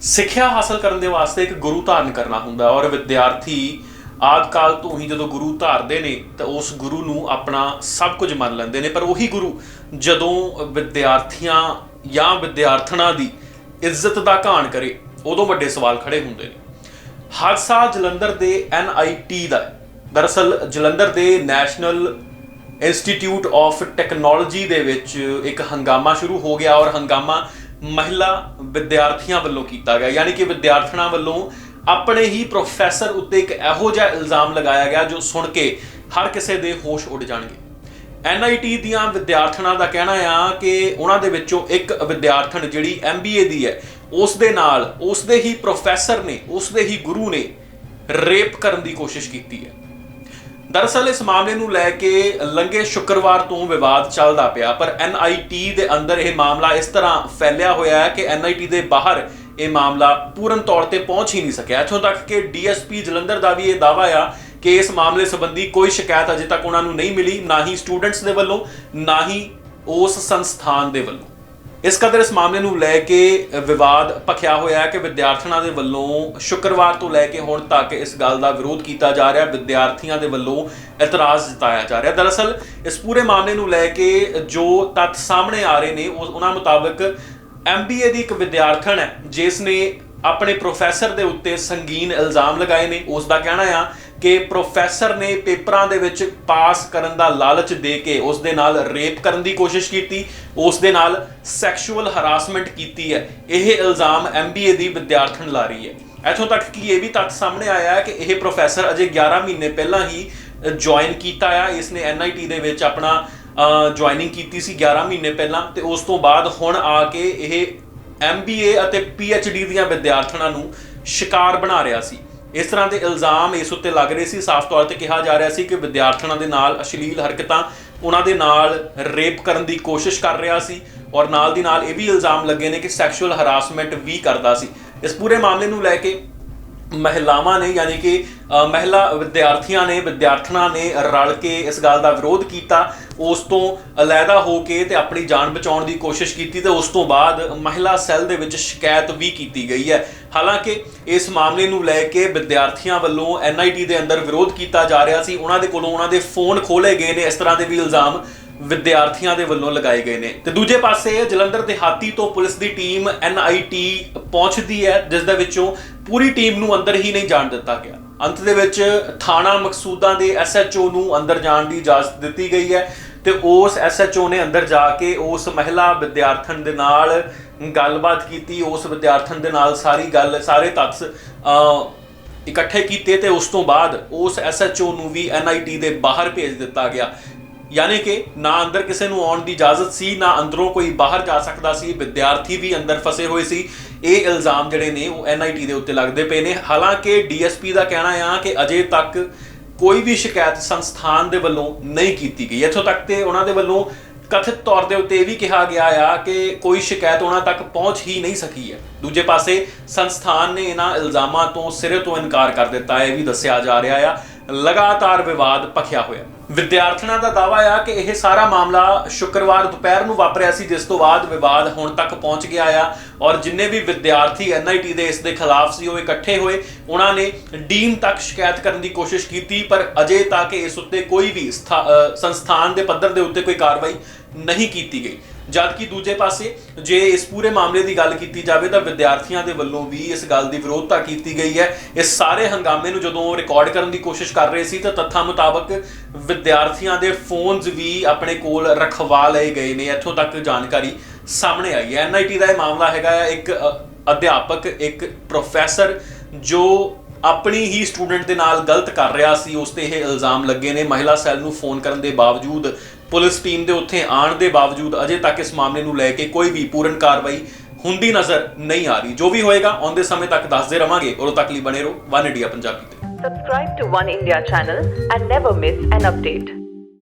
ਸਿੱਖਿਆ ਹਾਸਲ ਕਰਨ ਦੇ ਵਾਸਤੇ ਇੱਕ ਗੁਰੂ ਧਾਰਨ ਕਰਨਾ ਹੁੰਦਾ ਔਰ ਵਿਦਿਆਰਥੀ ਆਦ ਕਾਲ ਤੋਂ ਹੀ ਜਦੋਂ ਗੁਰੂ ਧਾਰਦੇ ਨੇ ਤਾਂ ਉਸ ਗੁਰੂ ਨੂੰ ਆਪਣਾ ਸਭ ਕੁਝ ਮੰਨ ਲੈਂਦੇ ਨੇ ਪਰ ਉਹੀ ਗੁਰੂ ਜਦੋਂ ਵਿਦਿਆਰਥੀਆਂ ਜਾਂ ਵਿਦਿਆਰਥਣਾਂ ਦੀ ਇੱਜ਼ਤ ਦਾ ਘਾਣ ਕਰੇ, ਉਦੋਂ ਵੱਡੇ ਸਵਾਲ ਖੜੇ ਹੁੰਦੇ ਨੇ ਹਾਦਸਾ ਜਲੰਧਰ ਦੇ NIT ਦਾ ਹੈ। ਦਰਅਸਲ ਜਲੰਧਰ ਦੇ ਨੈਸ਼ਨਲ ਇੰਸਟੀਚਿਊਟ ਆਫ ਟੈਕਨੋਲੋਜੀ ਦੇ ਵਿੱਚ ਇੱਕ ਹੰਗਾਮਾ ਸ਼ੁਰੂ ਹੋ ਗਿਆ ਔਰ ਹੰਗਾਮਾ ਮਹਿਲਾ ਵਿਦਿਆਰਥੀਆਂ ਵੱਲੋਂ ਕੀਤਾ ਗਿਆ। ਯਾਨੀ ਕਿ ਵਿਦਿਆਰਥਣਾਂ ਵੱਲੋਂ ਆਪਣੇ ਹੀ ਪ੍ਰੋਫੈਸਰ ਉੱਤੇ ਇੱਕ ਇਹੋ ਜਿਹਾ ਇਲਜ਼ਾਮ ਲਗਾਇਆ ਗਿਆ ਜੋ ਸੁਣ ਕੇ ਹਰ ਕਿਸੇ ਦੇ ਹੋਸ਼ ਉੱਡ ਜਾਣਗੇ। NIT ਦੀਆਂ ਵਿਦਿਆਰਥਣਾਂ ਦਾ ਕਹਿਣਾ ਆ ਕਿ ਉਹਨਾਂ ਦੇ ਵਿੱਚੋਂ ਇੱਕ ਵਿਦਿਆਰਥਣ ਜਿਹੜੀ MBA ਦੀ ਹੈ, ਉਸ ਦੇ ਨਾਲ ਉਸ ਦੇ ਹੀ ਪ੍ਰੋਫੈਸਰ ਨੇ, ਉਸ ਦੇ ਹੀ ਗੁਰੂ ਨੇ ਰੇਪ ਕਰਨ ਦੀ ਕੋਸ਼ਿਸ਼ ਕੀਤੀ ਹੈ। ਦਰਅਸਲ ਇਸ ਮਾਮਲੇ ਨੂੰ ਲੈ ਕੇ ਲੰਗੇ ਸ਼ੁੱਕਰਵਾਰ ਤੋਂ ਵਿਵਾਦ ਚੱਲਦਾ ਪਿਆ, ਪਰ NIT ਦੇ ਅੰਦਰ ਇਹ ਮਾਮਲਾ ਇਸ ਤਰ੍ਹਾਂ ਫੈਲਿਆ ਹੋਇਆ ਹੈ ਕਿ NIT ਦੇ ਬਾਹਰ ਇਹ ਮਾਮਲਾ ਪੂਰਨ ਤੌਰ ਤੇ ਪਹੁੰਚ ਹੀ ਨਹੀਂ ਸਕਿਆ। ਇੱਥੋਂ ਤੱਕ ਕਿ DSP ਜਲੰਧਰ ਦਾ ਵੀ ਇਹ ਦਾਅਵਾ ਆ ਕਿ ਇਸ ਮਾਮਲੇ ਸੰਬੰਧੀ ਕੋਈ ਸ਼ਿਕਾਇਤ ਅਜੇ ਤੱਕ ਉਹਨਾਂ ਨੂੰ ਨਹੀਂ ਮਿਲੀ, ਨਾ ਹੀ ਸਟੂਡੈਂਟਸ ਦੇ ਵੱਲੋਂ, ਨਾ ਹੀ ਉਸ ਸੰਸਥਾਨ ਦੇ ਵੱਲੋਂ। ਇਸ ਕਦਰ ਇਸ ਮਾਮਲੇ ਨੂੰ ਲੈ ਕੇ ਵਿਵਾਦ ਭਖਿਆ ਹੋਇਆ ਹੈ ਕਿ ਵਿਦਿਆਰਥਣਾਂ ਦੇ ਵੱਲੋਂ ਸ਼ੁੱਕਰਵਾਰ ਤੋਂ ਲੈ ਕੇ ਹੁਣ ਤੱਕ ਇਸ ਗੱਲ ਦਾ ਵਿਰੋਧ ਕੀਤਾ ਜਾ ਰਿਹਾ ਵਿਦਿਆਰਥੀਆਂ ਦੇ ਵੱਲੋਂ ਇਤਰਾਜ਼ ਜਤਾਇਆ ਜਾ ਰਿਹਾ ਦਰਅਸਲ, ਇਸ ਪੂਰੇ ਮਾਮਲੇ ਨੂੰ ਲੈ ਕੇ ਜੋ ਤੱਥ ਸਾਹਮਣੇ ਆ ਰਹੇ ਨੇ ਉਸ ਉਹਨਾਂ ਮੁਤਾਬਕ MBA ਦੀ ਇੱਕ ਵਿਦਿਆਰਥਣ ਹੈ, ਜਿਸ ਨੇ ਆਪਣੇ ਪ੍ਰੋਫੈਸਰ ਦੇ ਉੱਤੇ ਸੰਗੀਨ ਇਲਜ਼ਾਮ ਲਗਾਏ ਨੇ। ਉਸ ਦਾ ਕਹਿਣਾ ਆ ਕਿ ਪ੍ਰੋਫੈਸਰ ਨੇ ਪੇਪਰਾਂ ਦੇ ਵਿੱਚ ਪਾਸ ਕਰਨ ਦਾ ਲਾਲਚ ਦੇ ਕੇ ਉਸ ਦੇ ਨਾਲ ਰੇਪ ਕਰਨ ਦੀ ਕੋਸ਼ਿਸ਼ ਕੀਤੀ, ਉਸ ਦੇ ਨਾਲ ਸੈਕਸ਼ੂਅਲ ਹਰਾਸਮੈਂਟ ਕੀਤੀ ਹੈ। ਇਹ ਇਲਜ਼ਾਮ MBA ਦੀ ਵਿਦਿਆਰਥਣ ਲਾ ਰਹੀ ਹੈ। ਇੱਥੋਂ ਤੱਕ ਕਿ ਇਹ ਵੀ ਤੱਥ ਸਾਹਮਣੇ ਆਇਆ ਹੈ ਕਿ ਇਹ ਪ੍ਰੋਫੈਸਰ ਅਜੇ 11 ਮਹੀਨੇ ਪਹਿਲਾਂ ਹੀ ਜੁਆਇਨ ਕੀਤਾ ਆ। ਇਸ ਨੇ NIT ਦੇ ਵਿੱਚ ਆਪਣਾ ਜੁਆਇਨਿੰਗ ਕੀਤੀ ਸੀ 11 ਮਹੀਨੇ ਪਹਿਲਾਂ ਤੇ ਉਸ ਤੋਂ ਬਾਅਦ ਹੁਣ ਆ ਕੇ ਇਹ MBA ਅਤੇ PhD ਦੀਆਂ ਵਿਦਿਆਰਥਣਾਂ ਨੂੰ ਸ਼ਿਕਾਰ ਬਣਾ ਰਿਹਾ ਸੀ। ਇਸ ਤਰ੍ਹਾਂ ਦੇ ਇਲਜ਼ਾਮ ਇਸ ਉੱਤੇ ਲੱਗ ਰਹੇ ਸੀ। ਸਾਫ਼ ਤੌਰ ਤੇ ਕਿਹਾ ਜਾ ਰਿਹਾ ਸੀ ਕਿ ਵਿਦਿਆਰਥਣਾਂ ਦੇ ਨਾਲ ਅਸ਼ਲੀਲ ਹਰਕਤਾਂ ਉਹਨਾਂ ਦੇ ਨਾਲ ਰੇਪ ਕਰਨ ਦੀ ਕੋਸ਼ਿਸ਼ ਕਰ ਰਿਹਾ ਸੀ ਔਰ ਨਾਲ ਦੀ ਨਾਲ ਇਹ ਵੀ ਇਲਜ਼ਾਮ ਲੱਗੇ ਨੇ ਕਿ ਸੈਕਸ਼ੂਅਲ ਹਰਾਸਮੈਂਟ ਵੀ ਕਰਦਾ ਸੀ। ਇਸ ਪੂਰੇ ਮਾਮਲੇ ਨੂੰ ਲੈ ਕੇ ਮਹਿਲਾਵਾਂ ਨੇ, ਯਾਨੀ ਕਿ ਮਹਿਲਾ ਵਿਦਿਆਰਥੀਆਂ ਨੇ, ਵਿਦਿਆਰਥਣਾਂ ਨੇ ਰਲ ਕੇ ਇਸ ਗੱਲ ਦਾ ਵਿਰੋਧ ਕੀਤਾ। ਉਸ ਤੋਂ ਅਲੱਗਾ ਹੋ ਕੇ ਤੇ ਆਪਣੀ ਜਾਨ ਬਚਾਉਣ ਦੀ ਕੋਸ਼ਿਸ਼ ਕੀਤੀ ਤੇ ਉਸ ਤੋਂ ਬਾਅਦ ਮਹਿਲਾ ਸੈੱਲ ਦੇ ਵਿੱਚ ਸ਼ਿਕਾਇਤ ਵੀ ਕੀਤੀ ਗਈ ਹੈ। ਹਾਲਾਂਕਿ ਇਸ ਮਾਮਲੇ ਨੂੰ ਲੈ ਕੇ ਵਿਦਿਆਰਥੀਆਂ ਵੱਲੋਂ NIT ਦੇ ਅੰਦਰ ਵਿਰੋਧ ਕੀਤਾ ਜਾ ਰਿਹਾ ਸੀ। ਉਹਨਾਂ ਦੇ ਕੋਲੋਂ ਉਹਨਾਂ ਦੇ ਫੋਨ ਖੋਲੇ ਗਏ ਨੇ। ਇਸ ਤਰ੍ਹਾਂ ਦੇ ਵੀ ਇਲਜ਼ਾਮ ਵਿਦਿਆਰਥੀਆਂ ਦੇ ਵੱਲੋਂ ਲਗਾਏ ਗਏ ਨੇ। ਤੇ ਦੂਜੇ ਪਾਸੇ ਜਲੰਧਰ ਦਿਹਾਤੀ ਤੋਂ ਪੁਲਿਸ ਦੀ ਟੀਮ NIT ਪਹੁੰਚਦੀ ਹੈ, ਜਿਸ ਦੇ ਵਿੱਚੋਂ ਪੂਰੀ ਟੀਮ ਨੂੰ ਅੰਦਰ ਹੀ ਨਹੀਂ ਜਾਣ ਦਿੱਤਾ ਗਿਆ। ਅੰਤ ਦੇ ਵਿੱਚ ਥਾਣਾ ਮਕਸੂਦਾਂ ਦੇ SHO ਨੂੰ ਅੰਦਰ ਜਾਣ ਦੀ ਇਜਾਜ਼ਤ ਦਿੱਤੀ ਗਈ ਹੈ ਤੇ ਉਸ SHO ਨੇ ਅੰਦਰ ਜਾ ਕੇ ਉਸ ਮਹਿਲਾ ਵਿਦਿਆਰਥਣ ਦੇ ਨਾਲ ਗੱਲਬਾਤ ਕੀਤੀ। ਉਸ ਵਿਦਿਆਰਥਣ ਦੇ ਨਾਲ ਸਾਰੀ ਗੱਲ, ਸਾਰੇ ਤੱਥ ਇਕੱਠੇ ਕੀਤੇ ਤੇ ਉਸ ਤੋਂ ਬਾਅਦ ਉਸ ਐਸਐਚਓ ਨੂੰ ਵੀ ਐਨਆਈਟੀ ਦੇ ਬਾਹਰ ਭੇਜ ਦਿੱਤਾ ਗਿਆ। ਯਾਨੀ ਕਿ ਨਾ ਅੰਦਰ ਕਿਸੇ ਨੂੰ ਆਉਣ ਦੀ ਇਜਾਜ਼ਤ ਸੀ, ਨਾ ਅੰਦਰੋਂ ਕੋਈ ਬਾਹਰ ਜਾ ਸਕਦਾ ਸੀ। ਵਿਦਿਆਰਥੀ ਵੀ ਅੰਦਰ ਫਸੇ ਹੋਏ ਸੀ। ਇਹ ਇਲਜ਼ਾਮ ਜਿਹੜੇ ਨੇ ਉਹ ਐਨਆਈਟੀ ਦੇ ਉੱਤੇ ਲੱਗਦੇ ਪਏ ਨੇ। ਹਾਲਾਂਕਿ ਡੀਐਸਪੀ ਦਾ ਕਹਿਣਾ ਆ ਕਿ ਅਜੇ ਤੱਕ ਕੋਈ ਵੀ ਸ਼ਿਕਾਇਤ ਸੰਸਥਾਨ ਦੇ ਵੱਲੋਂ ਨਹੀਂ ਕੀਤੀ ਗਈ। ਇੱਥੋਂ ਤੱਕ ਤੇ ਉਹਨਾਂ ਦੇ ਵੱਲੋਂ ਕਥਿਤ ਤੌਰ ਦੇ ਉੱਤੇ ਇਹ ਵੀ ਕਿਹਾ ਗਿਆ ਆ ਕਿ ਕੋਈ ਸ਼ਿਕਾਇਤ ਉਹਨਾਂ ਤੱਕ ਪਹੁੰਚ ਹੀ ਨਹੀਂ ਸਕੀ ਹੈ। ਦੂਜੇ ਪਾਸੇ ਸੰਸਥਾਨ ਨੇ ਇਹਨਾਂ ਇਲਜ਼ਾਮਾਂ ਤੋਂ ਸਿਰੇ ਤੋਂ ਇਨਕਾਰ ਕਰ ਦਿੱਤਾ ਹੈ, ਇਹ ਵੀ ਦੱਸਿਆ ਜਾ ਰਿਹਾ ਆ। ਲਗਾਤਾਰ ਵਿਵਾਦ ਭਖਿਆ ਹੋਇਆ। ਵਿਦਿਆਰਥਣਾਂ ਦਾ ਦਾਅਵਾ ਆ ਕਿ ਇਹ ਸਾਰਾ ਮਾਮਲਾ ਸ਼ੁੱਕਰਵਾਰ ਦੁਪਹਿਰ ਨੂੰ ਵਾਪਰਿਆ ਸੀ, ਜਿਸ ਤੋਂ ਬਾਅਦ ਵਿਵਾਦ ਹੁਣ ਤੱਕ ਪਹੁੰਚ ਗਿਆ ਆ ਔਰ ਜਿੰਨੇ ਵੀ ਵਿਦਿਆਰਥੀ ਐਨਆਈਟੀ ਦੇ ਇਸ ਦੇ ਖਿਲਾਫ ਸੀ, ਉਹ ਇਕੱਠੇ ਹੋਏ। ਉਹਨਾਂ ਨੇ ਡੀਨ ਤੱਕ ਸ਼ਿਕਾਇਤ ਕਰਨ ਦੀ ਕੋਸ਼ਿਸ਼ ਕੀਤੀ, ਪਰ ਅਜੇ ਤੱਕ ਇਸ ਉੱਤੇ ਕੋਈ ਵੀ ਸਥਾ- ਸੰਸਥਾਨ ਦੇ ਪੱਧਰ ਦੇ ਉੱਤੇ ਕੋਈ ਕਾਰਵਾਈ ਨਹੀਂ ਕੀਤੀ ਗਈ। ਜਦਕਿ ਦੂਜੇ ਪਾਸੇ ਜੇ ਇਸ ਪੂਰੇ ਮਾਮਲੇ ਦੀ ਗੱਲ ਕੀਤੀ ਜਾਵੇ ਤਾਂ ਵਿਦਿਆਰਥੀਆਂ ਦੇ ਵੱਲੋਂ ਵੀ ਇਸ ਗੱਲ ਦੀ ਵਿਰੋਧਤਾ ਕੀਤੀ ਗਈ ਹੈ। ਇਸ ਸਾਰੇ ਹੰਗਾਮੇ ਨੂੰ ਜਦੋਂ ਰਿਕਾਰਡ ਕਰਨ ਦੀ ਕੋਸ਼ਿਸ਼ ਕਰ ਰਹੇ ਸੀ ਤਾਂ ਤੱਥਾਂ ਮੁਤਾਬਕ ਵਿਦਿਆਰਥੀਆਂ ਦੇ ਫੋਨਸ ਵੀ ਆਪਣੇ ਕੋਲ ਰਖਵਾ ਲਏ ਗਏ ਨੇ। ਇੱਥੋਂ ਤੱਕ ਜਾਣਕਾਰੀ ਸਾਹਮਣੇ ਆਈ ਹੈ। ਐਨਆਈਟੀ ਦਾ ਇਹ ਮਾਮਲਾ ਹੈਗਾ ਹੈ। ਇੱਕ ਅਧਿਆਪਕ, ਇੱਕ ਪ੍ਰੋਫੈਸਰ ਜੋ ਆਪਣੀ ਹੀ ਸਟੂਡੈਂਟ ਦੇ ਨਾਲ ਗਲਤ ਕਰ ਰਿਹਾ ਸੀ, ਉਸ ਤੇ ਇਹ ਇਲਜ਼ਾਮ ਲੱਗੇ ਨੇ। ਮਹਿਲਾ ਸੈੱਲ ਨੂੰ ਫੋਨ ਕਰਨ ਦੇ ਬਾਵਜੂਦ, ਪੁਲਿਸ ਟੀਮ ਦੇ ਉੱਥੇ ਆਉਣ ਦੇ ਬਾਵਜੂਦ ਅਜੇ ਤੱਕ ਇਸ ਮਾਮਲੇ ਨੂੰ ਲੈ ਕੇ ਕੋਈ ਵੀ ਪੂਰਨ ਕਾਰਵਾਈ ਹੁੰਦੀ ਨਜ਼ਰ ਨਹੀਂ ਆ ਰਹੀ। ਜੋ ਵੀ ਹੋਏਗਾ, ਆਉਂਦੇ ਸਮੇਂ ਤੱਕ ਦੱਸਦੇ ਰਵਾਂਗੇ। ਉਦੋਂ ਤੱਕ ਲਈ ਬਣੇ ਰਹੋ। ਵਨ ਇੰਡੀਆ ਪੰਜਾਬੀ ਤੇ। Subscribe to One India channel and never miss an update.